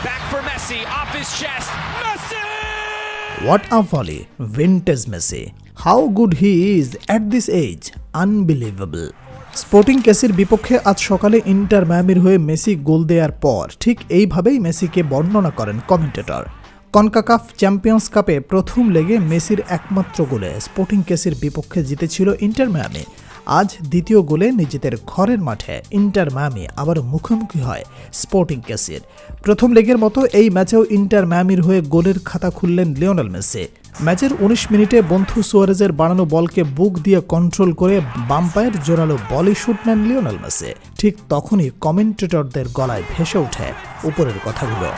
Back for Messi, off his chest. Messi! What a volley! Vintage Messi. How good he is at this age. Unbelievable. Sporting কেসির বিপক্ষে আজ সকালে inter ম্যামির হয়ে Messi গোল দেওয়ার পর ঠিক এইভাবেই মেসিকে বর্ণনা করেন কমেন্টেটর কনকাকাফ চ্যাম্পিয়ন্স কাপে প্রথম লেগে মেসির একমাত্র গোলে স্পোর্টিং কেসির বিপক্ষে জিতেছিল ইন্টার ম্যামি আজ দ্বিতীয় গোলে নিজেদের ঘরের মাঠে ইন্টার ম্যামি আবার মুখোমুখি হয় স্পোর্টিং কেসির। প্রথম লেগের মতো এই ম্যাচেও ইন্টার ম্যামির হয়ে গোলের খাতা খুললেন লিওনেল মেসি। ম্যাচের উনিশ মিনিটে বন্ধু সুয়ারেজের বাড়ানো বলকে বুক দিয়ে কন্ট্রোল করে বাম্পায়ের জোরালো বলই শুট নেন লিওনেল মেসি। ঠিক তখনই কমেন্টেটরদের গলায় ভেসে ওঠে উপরের কথাগুলো।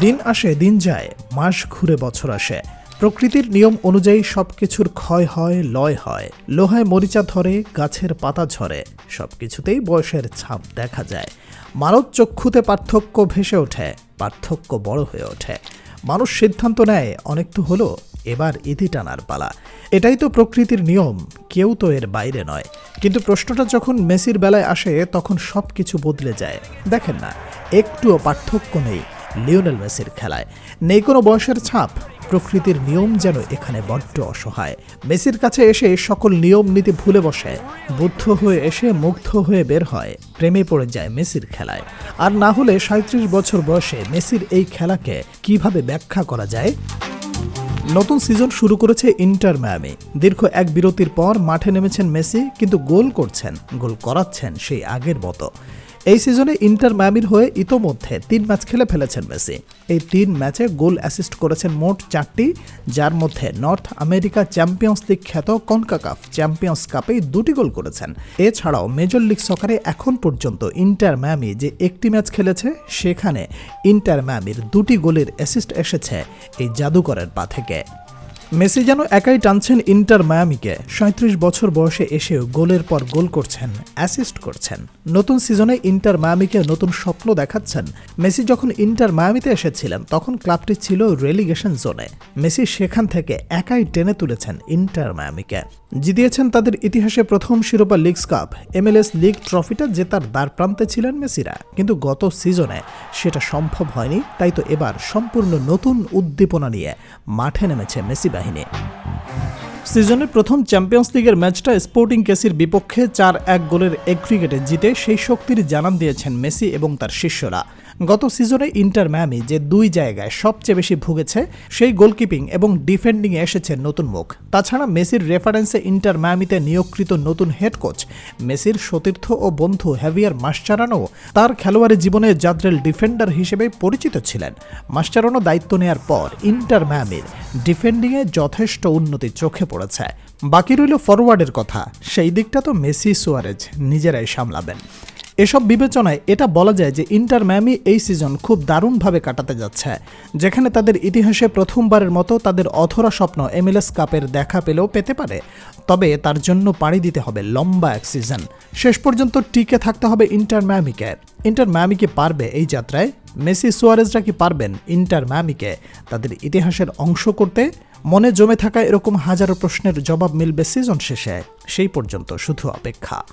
দিন আসে, দিন যায়, মাস ঘুরে বছর আসে। প্রকৃতির নিয়ম অনুযায়ী সবকিছুর ক্ষয় হয়, লয় হয়। লোহায় মরিচা ধরে, গাছের পাতা ঝরে। সবকিছুতেই বয়সের ছাপ দেখা যায়। মানব চক্ষুতে পার্থক্য ভেসে ওঠে, পার্থক্য বড় হয়ে ওঠে। মানুষ সিদ্ধান্ত নেয়, অনেক তো হলো, এবার ইতি টানার পালা। এটাই তো প্রকৃতির নিয়ম, কেউ তো এর বাইরে নয়। কিন্তু প্রশ্নটা যখন মেসির বেলায় আসে, তখন সব কিছু বদলে যায়। দেখেন না, একটুও পার্থক্য নেই লিওনেল মেসির খেলায়। নেই কোনো বয়সের ছাপ প্রকৃতির নিয়ম যেন এখানে বড্ড অসহায়। মেসির কাছে এসে সকল নিয়ম নীতি ভুলে বসে, বুদ্ধ হয়ে এসে মুগ্ধ হয়ে বের হয়, প্রেমে পড়ে যায় মেসির খেলায়। আর না হলে সাঁত্রিশ বছর বয়সে মেসির এই খেলাকে কীভাবে ব্যাখ্যা করা যায়? নতুন সিজন শুরু করেছে ইন্টার ম্যামি। দীর্ঘ এক বিরতির পর মাঠে নেমেছেন মেসি, কিন্তু গোল করছেন, গোল করাচ্ছেন সেই আগের মতো। এই সিজনে ইন্টার ম্যামির হয়ে ইতোমধ্যে তিন ম্যাচ খেলে ফেলেছেন মেসি। এই তিন ম্যাচে গোল অ্যাসিস্ট করেছেন মোট চারটি, যার মধ্যে নর্থ আমেরিকা চ্যাম্পিয়ন্স লিগ খ্যাত কনকাকাফ চ্যাম্পিয়ন্স কাপেই দুটি গোল করেছেন। এছাড়াও মেজর লিগ সকারে এখন পর্যন্ত ইন্টার ম্যামি যে একটি ম্যাচ খেলেছে, সেখানে ইন্টার ম্যামির দুটি গোলের অ্যাসিস্ট এসেছে এই জাদুকরের পা থেকে। মেসি যেন একাই টানছেন ইন্টার মায়ামিকে। সাঁত্রিশ বছর বয়সে এসেও গোলের পর গোল করছেন অ্যাসিস্ট করছেন। নতুন সিজনে ইন্টার মায়ামিকে নতুন স্বপ্ন দেখাচ্ছেন। মেসি যখন ইন্টার মায়ামিতে এসেছিলেন, তখন ক্লাবটি ছিল রেলিগেশন জোনে মেসি সেখান থেকে একাই টেনে তুলেছেন ইন্টার মায়ামিকে। জিতিয়েছেন তাদের ইতিহাসে প্রথম শিরোপা লিগস কাপ, এমএলএস লিগ ট্রফিটা জেতার দ্বার প্রান্তে ছিলেন মেসিরা। কিন্তু গত সিজনে সেটা সম্ভব হয়নি, তাই তো এবার সম্পূর্ণ নতুন উদ্দীপনা নিয়ে মাঠে নেমেছে মেসি বাহিনী। সিজনের প্রথম চ্যাম্পিয়ন্স লিগের ম্যাচটা স্পোর্টিং কেসির বিপক্ষে চার এক গোলের এক ক্রিকেটে জিতে সেই শক্তির জানান দিয়েছেন মেসি এবং তার শিষ্যরা। গত সিজনে ইন্টার ম্যামি যে দুই জায়গায় সবচেয়ে বেশি ভুগেছে, সেই গোলকিপিং এবং ডিফেন্ডিংয়ে এসেছে নতুন মুখ। তাছাড়া মেসির রেফারেন্সে ইন্টার ম্যামিতে নিয়োগকৃত নতুন হেড কোচ, মেসির সতীর্থ ও বন্ধু হ্যাভিয়ার মাস্টারানো তার খেলোয়াড়ি জীবনে জাদ্রেল ডিফেন্ডার হিসেবে পরিচিত ছিলেন। মাস্টারানো দায়িত্ব নেয়ার পর ইন্টার ম্যামির ডিফেন্ডিংয়ে যথেষ্ট উন্নতি চোখে পড়েছে। বাকি রইল ফরওয়ার্ডের কথা, সেই দিকটা তো মেসি সুয়ারেজ নিজেরাই সামলাবেন। এসব বিবেচনায় এটা বলা যায় যে ইন্টার ম্যামি এই সিজন খুব দারুণভাবে কাটাতে যাচ্ছে। যেখানে তাদের ইতিহাসে প্রথমবারের মতো তাদের অধরা স্বপ্ন এমএলএস কাপের দেখা পেলেও পেতে পারে। তবে তার জন্য পাড়ি দিতে হবে লম্বা এক সিজন। শেষ পর্যন্ত টিকে থাকতে হবে ইন্টার ম্যামিকে। ইন্টার ম্যামিকে পারবে এই যাত্রায়? মেসি সুয়ারেজরা কি পারবেন ইন্টার ম্যামিকে? তাদের ইতিহাসের অংশ করতে মনে জমে থাকা এরকম হাজারো প্রশ্নের জবাব মিলবে সিজন শেষে। সেই পর্যন্ত শুধু অপেক্ষা।